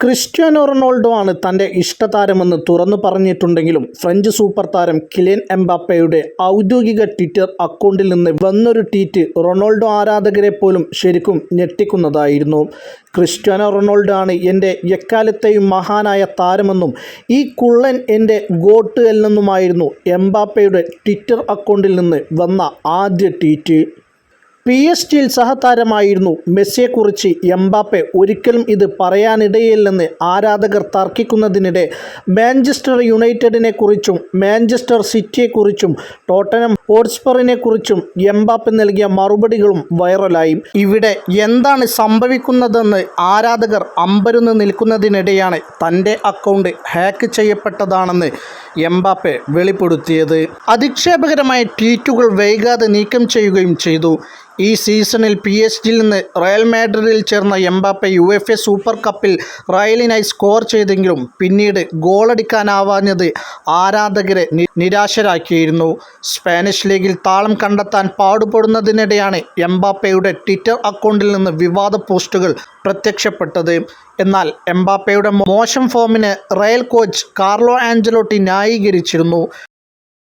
Cristiano Ronaldo ആണ് തന്റെ ഇഷ്ടതാരമെന്ന് തുറന്നു പറഞ്ഞിട്ടുണ്ടെങ്കിലും ഫ്രഞ്ച് സൂപ്പർ താരം കിലിയൻ എംബാപ്പയുടെ ഔദ്യോഗിക ട്വിറ്റർ അക്കൗണ്ടിൽ നിന്ന് വന്നൊരു ട്വീറ്റ് റൊണാൾഡോ ആരാധകരെ പോലും ശരിക്കും ഞെട്ടിക്കുന്നതായിരുന്നു. ക്രിസ്റ്റ്യാനോ റൊണാൾഡോ ആണ് എന്റെ എക്കാലത്തെയും മഹാനായ താരമെന്നും ഈ കുള്ളൻ എന്റെ ഗോട്ട് എല്ലെന്നുമായിരുന്നു എംബാപ്പയുടെ ട്വിറ്റർ അക്കൗണ്ടിൽ നിന്ന് വന്ന ആദ്യ ട്വീറ്റ്. പി എസ് ജിയിൽ സഹതാരമായിരുന്നു മെസ്സിയെക്കുറിച്ച് എംബാപ്പെ. ഒരിക്കലും ഇത് പറയാനിടയില്ലെന്ന് ആരാധകർ തർക്കിക്കുന്നതിനിടെ മാഞ്ചസ്റ്റർ യുണൈറ്റഡിനെക്കുറിച്ചും മാഞ്ചസ്റ്റർ സിറ്റിയെക്കുറിച്ചും ടോട്ടനം ഹോട്ട്സ്പറിനെ കുറിച്ചും എംബാപ്പെ നൽകിയ മറുപടികളും വൈറലായി. ഇവിടെ എന്താണ് സംഭവിക്കുന്നതെന്ന് ആരാധകർ അമ്പരുന്ന് നിൽക്കുന്നതിനിടെയാണ് തന്റെ അക്കൗണ്ട് ഹാക്ക് ചെയ്യപ്പെട്ടതാണെന്ന് എംബാപ്പെ വെളിപ്പെടുത്തിയത്. അധിക്ഷേപകരമായ ട്വീറ്റുകൾ വൈകാതെ നീക്കം ചെയ്യുകയും ചെയ്തു. ഈ സീസണിൽ പി എസ് ജിയിൽ നിന്ന് റയൽ മാഡ്രിഡിൽ ചേർന്ന Mbappe U F A super കപ്പിൽ റയലിനായി സ്കോർ ചെയ്തെങ്കിലും പിന്നീട് ഗോളടിക്കാനാവാഞ്ഞത് ആരാധകരെ നിരാശരാക്കിയിരുന്നു. സ്പാനിഷ് ലീഗിൽ താളം കണ്ടെത്താൻ പാടുപെടുന്നതിനിടെയാണ് എംബാപ്പയുടെ ട്വിറ്റർ അക്കൗണ്ടിൽ നിന്ന് വിവാദ പോസ്റ്റുകൾ പ്രത്യക്ഷപ്പെട്ടത്. എന്നാൽ എംബാപ്പയുടെ മോശം ഫോമിന് റയൽ കോച്ച് കാർലോ ആഞ്ചലോട്ടി ന്യായീകരിച്ചിരുന്നു.